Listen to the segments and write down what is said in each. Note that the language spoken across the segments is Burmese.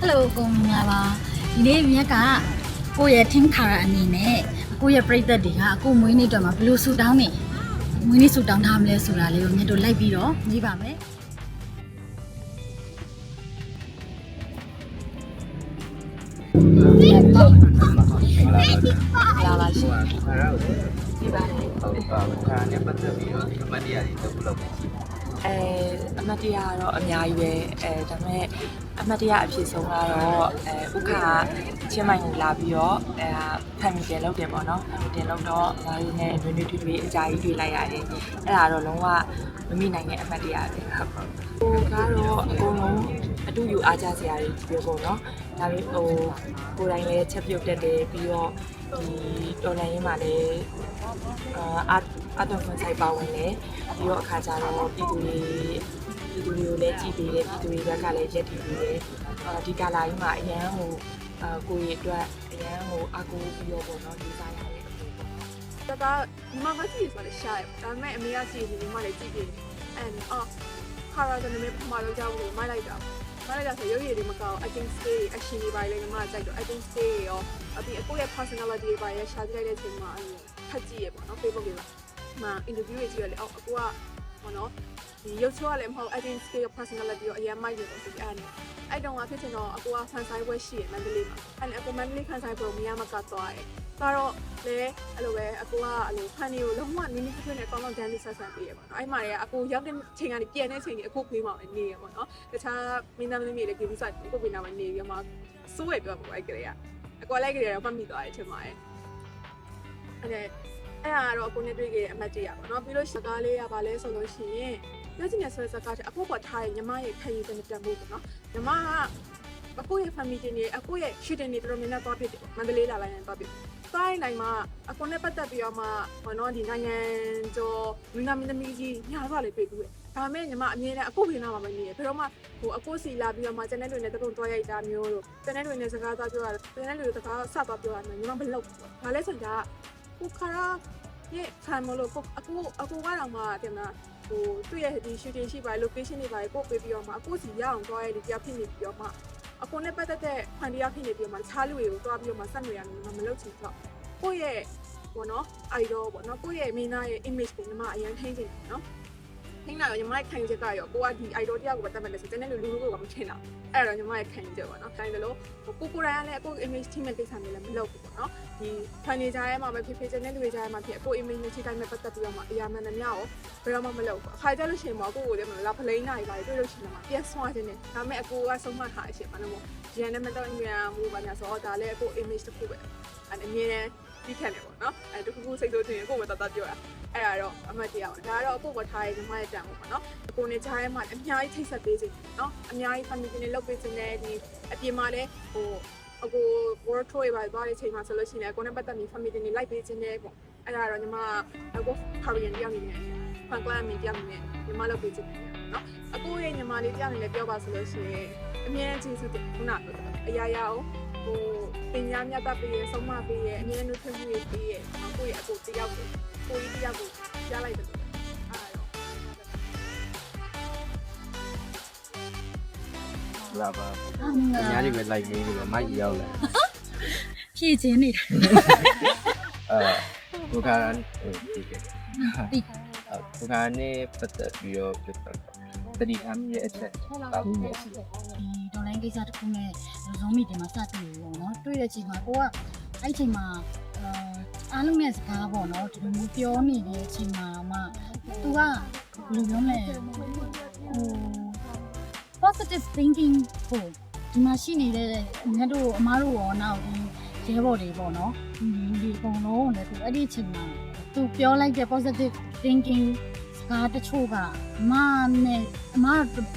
ဟယ်လိုကိုမင်္ဂလာပါဒီနေ့မြက်ကကိုယ့်ရဲ့ထင်းခါရအနေနဲ့ကိုယ့်ရဲ့ပြိသက်တွေကကိုယ်မွေးနေ့အတွက်မှာဘယ်လိုဆူတောင်းနေမွေးနေ့ဆူတောင်းထားမလဲဆိုတာလေးကိုမြတ်တို့လိုက်ပြီးတော့မေးပါမယ်လာလာရှိခါရဟုတ်ပြပါတယ်ဟုတ်ပါခါနဲ့ပတ်သက်ပြီးတော့အမှတ်တရတွေတစ်ခုလောက်ပဲရှိတယ်အဲအမတ်တရားကတော့အများကြီးပဲအဲဒါပေမဲ့ အမတ်တရားအဖြစ်ဆုံးကတော့အဲဥက္ခာချင်းမိုင်ကိုလာပြီးတော့အဲဖန်မီတင်လုပ်တယ်ပေါ့နော်ဖန်မီတင်လုပ်တော့ဘာလို့လဲတွင်တွင်ထွေအကြာကြီးတွေ့လိုက်ရတယ်အဲ့ဒါတော့လုံးဝမမိနိုင်တဲ့အမတ်တရားပဲဟုတ်ပါဟိုကတော့အကုန်လုံးအတူယူအားကြစရာတွေပြောပေါ့နော်ဒါပေမဲ့ဟိုကိုယ်တိုင်လည်းချက်ပြုတ်တက်တယ်ပြီးတော့ဒီတော်လိုင်းရင်းမှာလည်းအာအတော်ဖွင့်ဆိုင်ပါဝင်တယ်ပြီးတော့အခါကျတော့ပြည်သူတွေပြည်သူ တွေကိုလည်းကြည်ပေးတယ်ပြည်သူတွေဘက်ကလည်းရက်တည်ပေးတယ်အာဒီကာလာကြီးမှာအရန်ဟိုအာကိုယ့်ရဲ့အတွက်အရန်ဟိုအကူပြီးတော့ပေါ့နော်ဒီစားရတဲ့အကူပေါ့တကညီမမကြည့်ဆိုလည်းရှာရဒါပေမဲ့အမေကကြည့်ပြီးညီမလည်းကြည့်ပြီးအဲအော်ခါရတဲ့နေ့ပထမတော့ကြောက်လို့မိုက်လိုက်တာမိုက်လိုက်တာဆိုရုပ်ရည်တွေမကောင်း I think stay အရှင်တွေပါလေညီမကြိုက်တော့ I think stay ရောအပြင်အကိုရဲ့ personality တွေပါရရှာကြည့်လိုက်တဲ့အချိန်မှာဖတ်ကြည့်ရပေါ့နော် Facebook တွေမှာမှာ interview တွေကြည့်ရလေအော်အကိုကဟောနော် ဒီရုပ်ချောလည်းမဟုတ် I think stay your personality ရောအရင်မိုက်နေတော့ဆိုပြီးအဲ့အဲ့တုန်းကဖြစ်ချင်တော့အကိုကဖန်ဆိုင်ပွဲရှိရမန္တလေးမှာအဲ့အကိုမန္တလေးဖန်ဆိုင်ပွဲကိုမရမကသွားတယ်ကတော့လေအဲ့လိုပဲအကိုကအဲ့လိုဖန်တွေကိုလုံးဝနင်းနေဖြစ်နေအကောင်းဆုံးဒန်လေးဆက်ဆံပေးရပါတော့အဲ့မှာလည်းအကိုရောက်တဲ့ချိန်ကနေပြန်တဲ့ချိန်ကြီးအကိုဖေးမှနေရပါတော့တခြားမင်းသားမင်းသမီးတွေလည်းကိစ္စအကိုဖေးနာမနေရမှာစိုးရပြောပါအဲ့ကလေးကအကိုလိုက်ကြတယ်တော့မှတ်မိသွားတယ်ထင်ပါတယ်အဲ့အဲ့ဒါကတော့အကိုနဲ့တွေ့ခဲ့တဲ့အမှတ်တရပါတော့ပြီးလို့စကားလေးကဘာလဲဆိုလို့ရှိရင် ပြောချင်တဲ့ဆွဲစကားတဲ့အဖို့ပေါ်ထားရင်ညီမရဲ့ခံယူတဲ့တန်ဖို့ပေါ့နော်ညီမကအကိုရဲ့ family တွေအကိုရဲ့ shooting တွေတော်တော်များများသွားဖြစ်တယ်မန္တလေးလာလိုက်ရင်သွားဖြစ်တိုင်းနိုင်မှာအကွန်နဲ့ပတ်သက်ပြီးတော့မှဘောနော်ဒီနိုင်ငံကျော်မင်းသားမင်းသမီးကြီးညာသွားလေတွေ့ပြီးတယ်ဒါမဲ့ညီမအမြဲတမ်းအကိုဖေးနာမှာမနေရဘယ်တော့မှဟိုအကိုစီလာပြီးတော့မှကျန်တဲ့တွေနဲ့တပုံတွားရိုက်တာမျိုးတို့ကျန်တဲ့တွေနဲ့စကားသွားပြောတာကျန်တဲ့တွေစကားဆက်သွားပြောတာညီမမလုပ်ဘူး။ဘာလဲဆိုတော့ကိုခါရဲ့ခံမလို့ကိုအကိုအကိုကတော့မှတင်မ ဟိုသူ့ရဲ့ဒီ shooting ရှိပါ location တွေပါကိုပေးပြီးတော့မှအကိုစီရအောင်တွားရတဲ့တရားဖြစ်နေပြီးတော့မှအကိုနဲ့ပတ်သက်တဲ့ဖန်တရားဖြစ်နေပြီးတော့မှခြားလူတွေကိုတွားပြီးတော့မှဆက်နွယ်ရတယ်မလုပ်ချင်တော့ကိုယ့်ရဲ့ဘောနော် idol ပေါ့နော်ကိုယ့်ရဲ့မင်းသားရဲ့ image ကိုညီမအရင်ထိန်းချင်တယ်နော် ထိန်းလာတော့ညီမရဲ့ခံယူချက်ကရောကိုကဒီ idol တယောက်ကိုပဲတတ်မှတ်လို့ဆိုတဲ့လူလူလူကမထင်တော့အဲ့တော့ညီမရဲ့ခံယူချက်ပေါ့နော်တိုင်းတယ်လို့ကိုကိုရိုင်းကလည်းအကို image team ရဲ့ကိစ္စမျိုးလည်းမလုပ်ဘူးပေါ့နော်ဒီ fan တွေကြားထဲမှာပဲဖြစ်ဖြစ်တဲ့လူတွေကြားထဲမှာဖြစ်အကို image နဲ့ချိန်တိုင်းနဲ့ပတ်သက်ပြီးတော့မှအရာမှန်သမျှကိုဘယ်တော့မှမလုပ်ဘူးအခါကျလို့ရှိရင်တော့အကိုကိုလည်းမလာဖလိန်နိုင်ပါလေတွေ့လို့ရှိရင်တော့ပြန်ဆွားခြင်းနဲ့ဒါပေမဲ့အကိုကဆုံးမထားအရှင်မလို့ရန်နဲ့မတော့အမြန်မှုပါညာဆိုတော့ဒါလည်းအကို image တစ်ခုပဲအဲ့အမြင်နဲ့ ပြီးခံတယ်ပေါ့နော်အဲ့တခုခုစိတ်ဆိုးတင်ကိုယ်မတတ်တတ်ပြောတာအဲ့ဒါတော့အမှတ်တရပါဒါကတော့အဖို့ပေါ်ထားရဲ့ညီမရဲ့တန်ပေါ့နော်အကိုနဲ့ကြားထဲမှာအများကြီးထိတ်ဆက်ပေးစေနော်အများကြီး family နဲ့လုပ်ပေးခြင်းနဲ့ဒီအပြင်မှာလည်းဟိုအကို world tour ပါသွားတဲ့ချိန်မှာဆိုလို့ရှိရင်အကိုနဲ့ပတ်သက်ပြီး family တွေလိုက်ပေးခြင်းနဲ့ပေါ့အဲ့ဒါတော့ညီမအကို Korean တယောက်အနေနဲ့ fan club အနေနဲ့တယောက်အနေနဲ့ညီမလုပ်ပေးခြင်းနဲ့နော်အကိုရဲ့ညီမလေးတယောက်အနေနဲ့ပြောပါဆိုလို့ရှိရင်အမြဲတမ်းကျေးဇူးတင်ခုနကအရာရာကိုဟို ပညာမြတ်တတ်ပေးရဆုံးမပေးရအမြဲတမ်းထွေးမှုတွေပေးရကိုယ့်ရဲ့အကိုတယောက်ကိုကိုကြီးတယောက်ကိုကြားလိုက်တယ်အဲ့ဒါတော့လာပါအမင်္ဂအလာများကြီးပဲ like မေးနေတယ်မိုက်ရောက်လာဖြည့်ခြင်းနေတာအဲကိုကရန်ဟိုဒီကပြီးကိုကနဲ့ပတ်သက်ပြီးတော့ပြတ်တတိအမြရဲ့အချက်ပါဘူးရဲ့ဒီဒေါ်လာ ကိစ္စတစ်ခုနဲ့ဇုံးမီတင်မှာစတင်လို့ပေါ့နော်တွေ့တဲ့ချိန်မှာကိုကအဲ့ချိန်မှာအာအားလုံးနဲ့စကားပေါ့နော်ဒီလိုမျိုးပြောနေတဲ့အချိန်မှာမှသူကဘယ်လိုပြောမလဲဟို positive thinking ကိုဒီမှာရှိနေတဲ့ငါတို့အမားတို့ရောနောက်ဒီရဲဘော်တွေပေါ့နော်ဒီဒီအကုန်လုံးလည်းသူအဲ့ဒီအချိန်မှာသူပြောလိုက်တဲ့ positive thinking စ ကားတချို့ကအမနဲ့အမ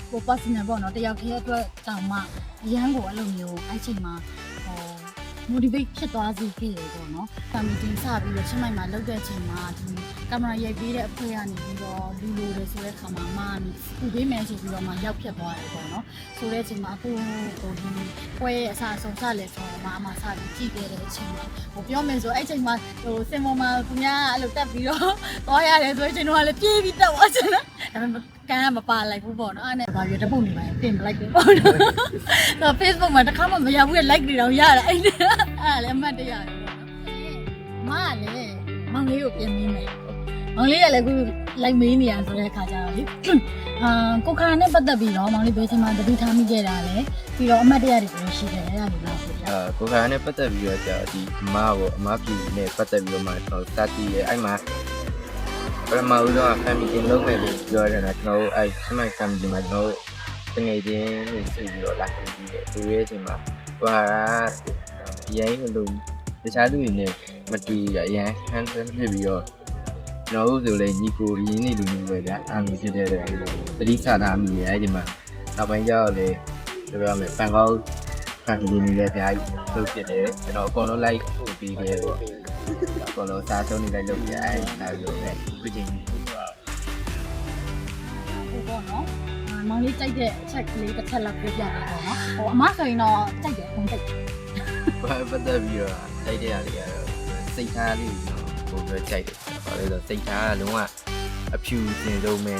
ဟို personal ပေါ့နော်တယောက်တည်းအတွက်တောင်မှအရန်ကိုအဲ့လိုမျိုးအဲ့ချိန်မှာဟို motivate ဖြစ်သွားစေခဲ့တယ်ပေါ့နော်။ family တင်စပြီးတော့ချင်းမိုင်မှာလောက်တဲ့အချိန်မှာဒီကင်မရာရိုက်ပေးတဲ့အဖွဲ့ကနေပြီးတော့လူလိုတယ်ဆိုတဲ့ခါမှာမနီပူပေးမယ်ဆိုပြီးတော့မှရောက်ဖြစ်သွားတယ်ပေါ့နော်။ဆိုတဲ့အချိန်မှာအခုဟိုဒီပွဲရဲ့အစားအဆုံးစလဲဆိုတော့ မအမစပြီးကြည့်ခဲ့တဲ့အချိန်မှာဟိုပြောမယ်ဆိုအဲ့အချိန်မှာဟိုစင်ပေါ်မှာသူများအဲ့လိုတက်ပြီးတော့သွားရတယ်ဆိုတဲ့အချိန်တော့လည်းပြေးပြီးတက်သွားချင်တယ်။ဒါပေမဲ့ကန်ကမပါလိုက်ဘူးပေါ့နော်အဲ့နဲ့ဘာပြောတပုတ်နေပါရင်တင်လိုက်ပြီပေါ့နော်ဆို Facebook မှာတစ်ခါမှမရဘူးလေ like တွေတော့ရတယ်အဲ့ဒါအဲ့ဒါလည်းအမှတ်တရပဲပေါ့နော်မကလည်းမောင်လေးကိုပြင်မိမယ် မောင်လေးကလည်းခု like မေးနေရဆိုတဲ့အခါကျတော့လေအာကိုခါနဲ့ပတ်သက်ပြီးတော့မောင်လေးဘယ်ချိန်မှတတိထားမိခဲ့တာလဲပြီးတော့အမှတ်တရတွေလည်းရှိတယ်အဲ့ဒါလေးလို့ဆိုပြအာကိုခါနဲ့ပတ်သက်ပြီးတော့ကြာဒီအမကိုအမပြည်နဲ့ပတ်သက်ပြီးတော့မှကျွန်တော်စတည်ရဲ့အဲ့မှာပထမဦးဆုံးက family တင်လုံးမယ်လို့ပြောရတယ်နော်ကျွန်တော်တို့အဲ့ smart family မှာကျွန်တော်တို့တငယ်ချင်းတွေစီပြီးတော့လာပြီးတယ်သူရဲ့အချိန်မှာဟိုဟာရင်းလို့တခြားလူတွေနဲ့မတူရအရင်ဟန်ဆန်ဖြစ်ပြီးတော့ ကျွန်တော်တို့ဆိုလည်းညီကိုရင်းနေလူမျိုးပဲဗျာအားမျိုးဖြစ်တဲ့တတိခါတာမိရဲ့အဲ့ဒီမှာနောက်ပိုင်းကျတော့လေပြောရမယ်ပန်ကောက် family နေလည်းအများကြီးလုပ်ဖြစ်တယ်ကျွန်တော်အကုန်လုံး like ပို့ပြီးခဲ့ပေါ့အကုန်လုံးစားဆုံးနေလိုက်လုပ်ပြအဲ့ဒါလိုပဲပြချင်းဟိုပေါ့နော်အာမောင်လေးကြိုက်တဲ့အချက်ကလေးတစ်ချက်လောက်ပြပြတာပေါ့နော်ဟိုအမဆိုရင်တော့ကြိုက်တယ်ဖုန်းကြိုက်တယ်ဘာပတ်သက်ပြီးတော့တိုက်တဲ့အားလေးကတော့စိတ်ထားလေးကိုပို့ပြီးကြိုက်တယ် ဘာလဲဆိုစိတ်ထားကလုံးဝအဖြူစင်ဆုံးပဲ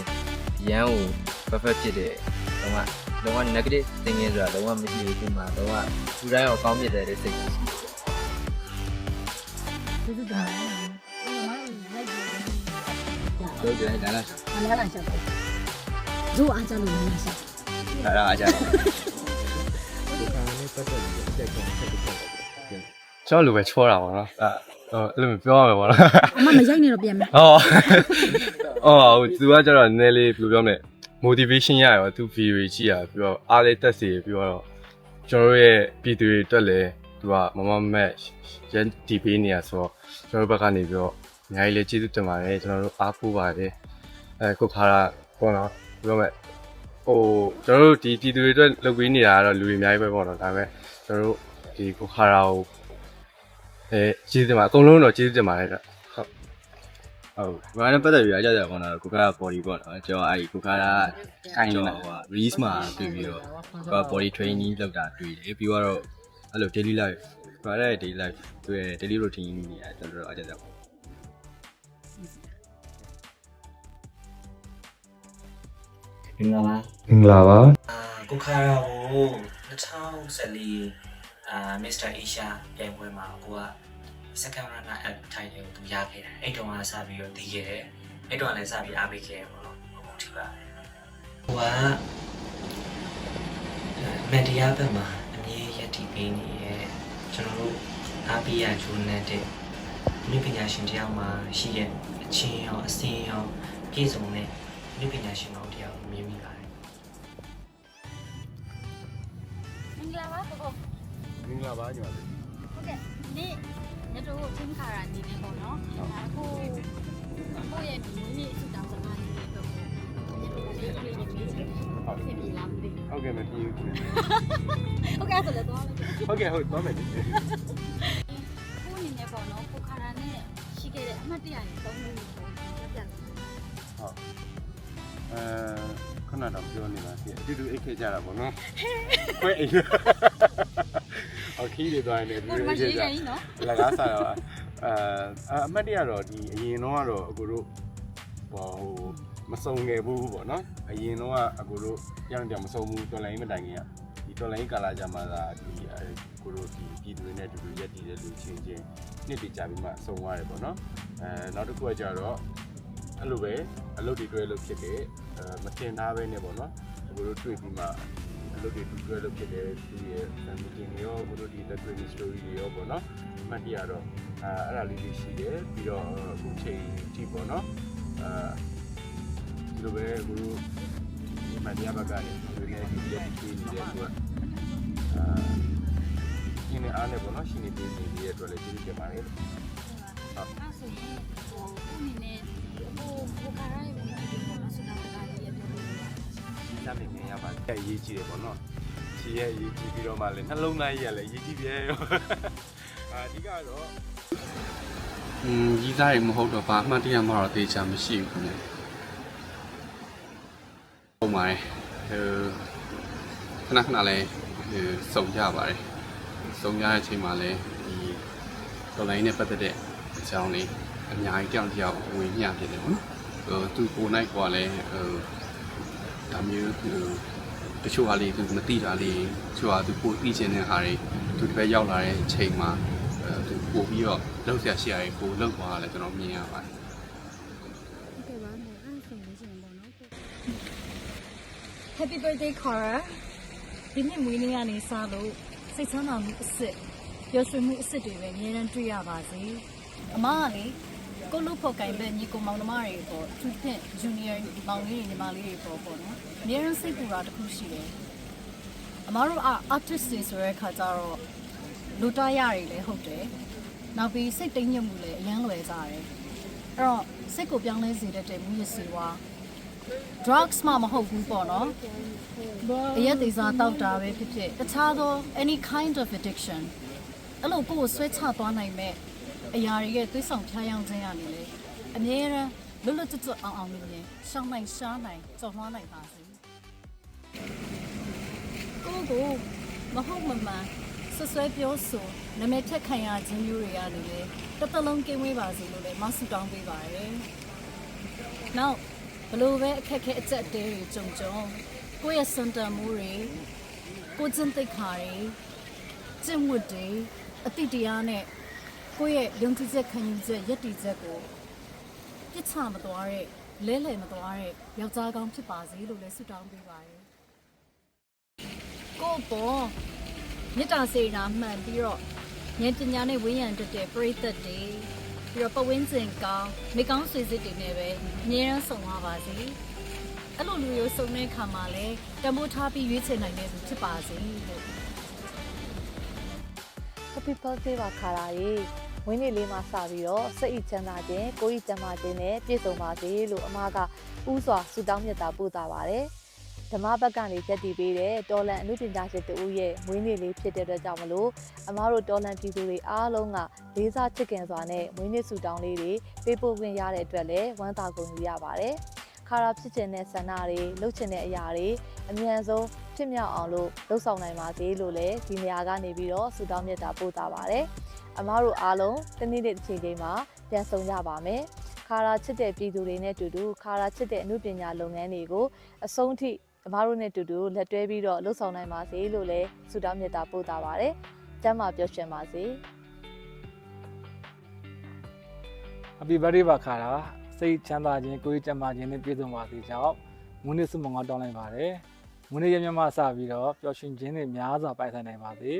ရမ်းကို perfect ဖြစ်တယ်လုံးဝလုံးဝ negative thinking ဆိုတာလုံးဝမရှိဘူးဒီမှာလုံးဝသူတိုင်းအောင်ကောင်းဖြစ်တယ်တဲ့စိတ်ရှိတယ်ကျေးဇူးတင်ပါတယ်အဲ့တော့လိုက်ပြီးတို့ကြတယ်ဒါလားမလာလာချက်ပေါ့ဇိုးအားကြလို့မလာချက်ဒါတော့အားကြတယ်ကျွန်တော်လိုပဲချောတာပေါ့နော်အဲဟို အဲ့လိုမျိုးပြောရမယ်ပေါ့နော်အမမရိုက်နေတော့ပြန်မယ်ဟောအော်ဟိုသူကကျတော့နည်းနည်းလေးဘယ်လိုပြောမလဲ motivation ရရောသူ video ကြည့်ရပြီးတော့အားလေးတက်စီပြီးတော့ကျွန်တော်တို့ရဲ့ပြည်သူတွေတက်လဲသူကမမမက်ရန်တီပေးနေရဆိုတော့ကျွန်တော်တို့ဘက်ကနေပြီးတော့အများကြီးလေးကျေးဇူးတင်ပါတယ်ကျွန်တော်တို့အားကိုးပါတယ်အဲခုခါရပေါ့နော်ပြောမယ်ဟိုကျွန်တော်တို့ဒီပြည်သူတွေအတွက်လုပ်ပေးနေတာကတော့လူတွေအများကြီးပဲပေါ့နော်ဒါပေမဲ့ကျွန်တော်တို့ဒီခုခါရကို အဲကျေးဇူးတင်ပါအကုန်လုံးတော့ကျေးဇူးတင်ပါတယ်ဟုတ်ဟုတ်ဘာနဲ့ပတ်သက်ပြီးအကြကြပေါ့နော်ကိုကား body ပေါ့နော်ကျွန်တော်အဲ့ဒီကိုကားကခိုင်တော့ဟို release မှာတွေ့ပြီးတော့ကိုက body training လုပ်တာတွေ့တယ်ပြီးတော့အဲ့လို daily life ဘာလဲ daily life တွေ့ daily routine နေရကျွန်တော်အကြကြပေါ့မင်္ဂလာပါမင်္ဂလာပါအာကိုခါရာကို2014 အာမစ္စတာအေရှာပြိုင်ပွဲမှာကိုက second runner up title ကိုသူရခဲ့တယ်အဲ့တုန်းကစပြီးတော့တည်ခဲ့တယ်အဲ့တုန်းကလည်းစပြီးအားပေးခဲ့တယ်ပေါ့နော်ဟုတ်တယ်ပါဟိုကမန်တရားဘက်မှာအမြဲရည်တည်ပေးနေတဲ့ကျွန်တော်တို့အားပေးရဂျိုးနေတဲ့မိပညာရှင်တယောက်မှာရှိတဲ့အချင်းရောအစင်းရောပြည့်စုံတဲ့မိပညာရှင်တော်တယောက်မြင်မိပါတယ်မင်္ဂလာပါဘဘ မင်္ဂလာပါညီမလေးဟုတ်ကဲ့ဒီညတို့ကိုချင်းခါရအနေနဲ့ပေါ့နော်အခုကိုယ့်ရဲ့ဒီနေ့အစ်တောင်စကားလေးတော့ညတို့လေးလေးလေးလေးဟုတ်ပြီလားမသိဘူးဟုတ်ကဲ့မပြေဘူးဟုတ်ကဲ့ဆိုလည်းတော့လည်းဟုတ်ကဲ့ဟုတ်သွားမယ်ဒီကိုအနေနဲ့ပေါ့နော်ကိုခါရနဲ့ရှိခဲ့တဲ့အမှတ်တရတွေသုံးလို့ပေါ့ပြပြတယ်အဲခုနတော့ပြောနေတာပြအတူတူအိတ်ခဲ့ကြတာပေါ့နော်ခွဲအိတ် အခီးတွေသွားနေတယ်ကိုဒီမှာရေးရင်နော်လကားစားတော့အဲအမှတ်တရတော့ဒီအရင်တော့ကတော့အကိုတို့ဟိုမစုံငယ်ဘူးပေါ့နော်အရင်တော့အကိုတို့ပြောင်းတယ်မစုံဘူးတော်လိုင်းမတိုင်ခင်ကဒီတော်လိုင်းကာလာကြမှာသာဒီကိုတို့ဒီပြည်သူတွေနဲ့အတူတူရက်တည်တဲ့လူချင်းချင်းနှစ်တည်ကြပြီးမှစုံသွားတယ်ပေါ့နော်အဲနောက်တစ်ခုကကြတော့အဲ့လိုပဲအလုပ်တွေတွဲလို့ဖြစ်တယ်အဲမတင်သားပဲနဲ့ပေါ့နော်အကိုတို့တွေ့ပြီးမှအ လုပ်တွေတွဲလို့ဖြစ်တယ်သူရဲ့ family တွေရောအကိုတို့ဒီ the training story တွေရောပေါ့နော်အမှတ်တရတော့အဲအဲ့ဒါလေးတွေရှိတယ်ပြီးတော့အခုချိန်ထိပေါ့နော်အဲဒီလိုပဲအကိုတို့ဒီမတရားဘက်ကနေဒီနေ့ဒီရက်ဒီနေတယ်သူကအာဒီနေ့အားနဲ့ပေါ့နော်ရှင်နေပြီးနေတဲ့အတွက်လည်းကျေးဇူးတင်ပါတယ်အဲ့ဆိုရင်ဟိုကိုအနေနဲ့ဟိုကိုခါရရဲ့ပေါ့နော်စတာစကားလေးရပြောလို့ရတယ် ညနေခင်းရပါတယ်အရေးကြီးတယ်ပေါ့နော်ခြေရဲ့အရေးကြီးပြီးတော့မှလည်းနှလုံးသားကြီးကလည်းအရေးကြီးပြဲရောအာအဓိကတော့อืมကြီးစားရမဟုတ်တော့ဘာအမှတ်တရမှတော့တေချာမရှိဘူးခင်ဗျဟုတ်ပါတယ်ဟိုခဏခဏလေးဟိုစုံကြပါတယ်စုံကြတဲ့အချိန်မှာလည်းဒီတော်လိုင်းနဲ့ပတ်သက်တဲ့အကြောင်းလေးအများကြီးတောင်တယောက်ဝင်မျှဖြစ်တယ်ပေါ့နော်ဟိုသူကိုနိုင်ကလည်းဟို ဒါမျိုးဟိုတချို့ဟာလေးသူမသိတာလေးတချို့ဟာသူပိုသိချင်တဲ့ဟာတွေသူဒီဘက်ရောက်လာတဲ့အချိန်မှာအဲသူပို့ပြီးတော့လောက်ဆရာရှိရတယ်ပို့လောက်သွားတာလည်းကျွန်တော်မြင်ရပါတယ် Happy birthday Cara ဒီနေ့မွေးနေ့ကနေစလို့စိတ်ချမ်းသာမှုအစ်စ်ပျော်ရွှင်မှုအစ်စ်တွေပဲအများနဲ့တွေ့ရပါစေအမကလေ ကိုလို့ဖို့ကင်ပဲညီကိုမောင်နှမတွေပေါ့သူဖြင့် junior မောင်လေးတွေညီမလေးတွေပေါ့ပေါ့နော်အများနဲ့စိတ်ပူတာတစ်ခုရှိတယ်အမတို့ artist တွေဆိုတဲ့ခါကျတော့လူတရတွေလည်းဟုတ်တယ်နောက်ပြီးစိတ်တိမ်ညွတ်မှုလည်းအရန်လွယ်ကြတယ်အဲ့တော့စိတ်ကိုပြောင်းလဲစေတတ်တဲ့မူရစီဝါ drugs မှမဟုတ်ဘူးပေါ့နော်အရက်သေးစားတောက်တာပဲဖြစ်ဖြစ်တခြားသော any kind of addiction အဲ့လိုကိုယ်ကိုဆွဲချသွားနိုင်မဲ့ အရာတွေရဲ့သွေးဆောင်ဖျားယောင်းခြင်းရနေလေအမြဲတမ်းလွတ်လွတ်ကျွတ်ကျွတ်အောင်အောင်မြင်မြင်ရှောင်းနိုင်ရှားနိုင်ကြော်လွှားနိုင်ပါစေကိုယ့်ကိုမဟုတ်မမှန်ဆွဆွဲပြောဆိုနမည်ဖြတ်ခံရခြင်းမျိုးတွေကနေလေတစ်သက်လုံးကင်းဝေးပါစေလို့လည်းမဆုတောင်းပေးပါရယ်နောက်ဘလို့ပဲအခက်အခဲအကျက်တဲတွေကြုံကြုံကိုယ့်ရဲ့စံတန်မှုတွေကိုယ်ကျင့်သိက္ခာတွေကျင့်ဝတ်တွေအတိတရားနဲ့ ကိုယ့်ရဲ့ယုံကြည်ချက်ခံယူချက်ယက်တီချက်ကိုပြစ်ချမသွားတဲ့လဲလှယ်မသွားတဲ့ယောက်ျားကောင်းဖြစ်ပါစေလို့လည်းဆုတောင်းပေးပါတယ်ကိုယ့်ပေါ်မေတ္တာစေနာမှန်ပြီးတော့ဉာဏ်ပညာနဲ့ဝိညာဉ်တက်တဲ့ပရိသတ်တွေပြီးတော့ပဝင်းကျင်ကောင်းမိကောင်းဆွေစစ်တွေနဲ့ပဲအမြဲတမ်းဆုံသွားပါစေအဲ့လိုလူမျိုးစုံတဲ့အခါမှာလည်းတမိုးထားပြီးရွေးချယ်နိုင်တဲ့သူဖြစ်ပါစေလို့ Happy birthday ပါခါရာရေ ဝင်းနေလေးမှာစပြီးတော့စိတ်ဤချမ်းသာခြင်းကိုယ်ဤကျန်းမာခြင်းနဲ့ပြည့်စုံပါစေလို့အမကဥစွာဆုတောင်းမြတ်တာပို့တာပါတယ်ဓမ္မဘက်ကနေရက်တည်ပေးတဲ့တော်လန်အမှုပညာရှင်တူရဲ့မွေးနေ့လေးဖြစ်တဲ့အတွက်ကြောင့်မလို့အမတို့တော်လန်ပြည်သူတွေအားလုံးကလေးစားချစ်ခင်စွာနဲ့မွေးနေ့ဆုတောင်းလေးတွေပေးပို့ခွင့်ရတဲ့အတွက်လည်းဝမ်းသာဂုဏ်ယူရပါတယ်ခါရာဖြစ်ခြင်းတဲ့ဆန္ဒတွေလှုပ်ချင်တဲ့အရာတွေအမြန်ဆုံးဖြစ်မြောက်အောင်လို့လှုပ်ဆောင်နိုင်ပါစေလို့လည်းဒီနေရာကနေပြီးတော့ဆုတောင်းမြတ်တာပို့တာပါတယ် အမတို့အားလုံးတနေ့တစ်ချိန်ချိန်မှာပြန်ဆောင်ကြပါမယ်ခါရာချစ်တဲ့ပြည်သူတွေနဲ့အတူတူခါရာချစ်တဲ့အမှုပညာလုပ်ငန်းတွေကိုအဆုံးထိအမတို့နဲ့အတူတူလက်တွဲပြီးတော့လှုပ်ဆောင်နိုင်ပါစေလို့လည်းဆုတောင်းမြတ်တာပို့တာပါတယ်ကျမ်းမာပျော်ရွှင်ပါစေ Happy birthday ပါခါတာစိတ်ချမ်းသာခြင်းကိုယ်ကျန်းမာခြင်းနဲ့ပြည့်စုံပါစေကြောင်းမွန်းနေ့ဆုမွန်ကောင်းတောင်းလိုက်ပါတယ်မွန်းနေ့ရမြမစပြီးတော့ပျော်ရွှင်ခြင်းတွေများစွာပိုင်ဆိုင်နိုင်ပါစေ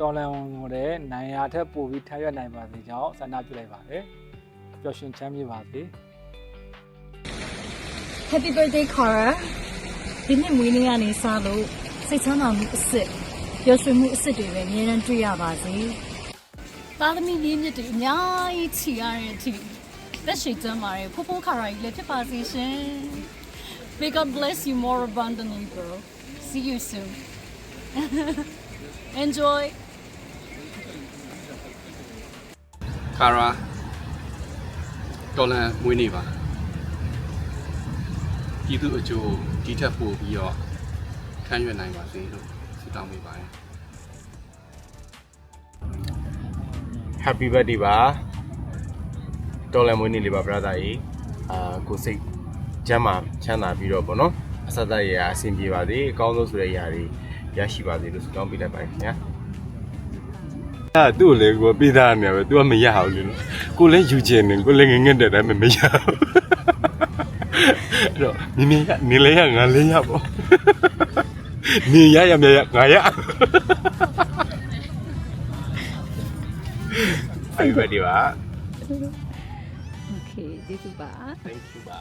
တော်လန်ဝင်တဲ့နိုင်ရာထက်ပိုပြီးထပ်ရွက်နိုင်ပါစေကြောင်းဆန္ဒပြုလိုက်ပါတယ်ပျော်ရွှင်ချမ်းမြေ့ပါစေ Happy birthday Cara ဒီနေ့မွေးနေ့ကနေစလို့စိတ်ချမ်းသာမှုအစ်စ်ပျော်ရွှင်မှုအစ်စ်တွေပဲအများနဲ့တွေ့ရပါစေသားသမီးလေးမြစ်တွေအများကြီးချီရတဲ့အထိသက်ရှိကျမ်းပါတယ်ဖိုးဖိုးခါရာကြီးလည်းဖြစ်ပါစေရှင် May God bless you more abundantly bro see you soon enjoy ခါရာတော်လန်မွေးနေ့ပါပြည်သူအကျိုးဒီထက်ပိုပြီးတော့ခံရွက်နိုင်ပါစေလို့ဆုတောင်းပေးပါတယ် Happy birthday ပါတော်လန်မွေးနေ့လေးပါ brother ကြီးအာကိုစိတ်ကျမ်းမာချမ်းသာပြီးတော့ဗောနော်အဆက်သက်ရအဆင်ပြေပါစေအကောင်းဆုံးဆိုတဲ့ຢာတွေရရှိပါစေလို့ဆုတောင်းပေးလိုက်ပါတယ်ခင်ဗျာ အဲ့သူ့လေကိုပေးသားနေပဲ तू ကမရအောင်လေနော်ကိုလည်းယူချင်တယ်ကိုလည်းငငက်တဲ့တိုင်းမမရဘူးအဲ့တော့မြင်မြင်ရနေလဲရငါလဲရပေါ့နေရရမြရငါရ Happy birthday ပါ Okay ကျေးဇူးပါ Thank you ပါ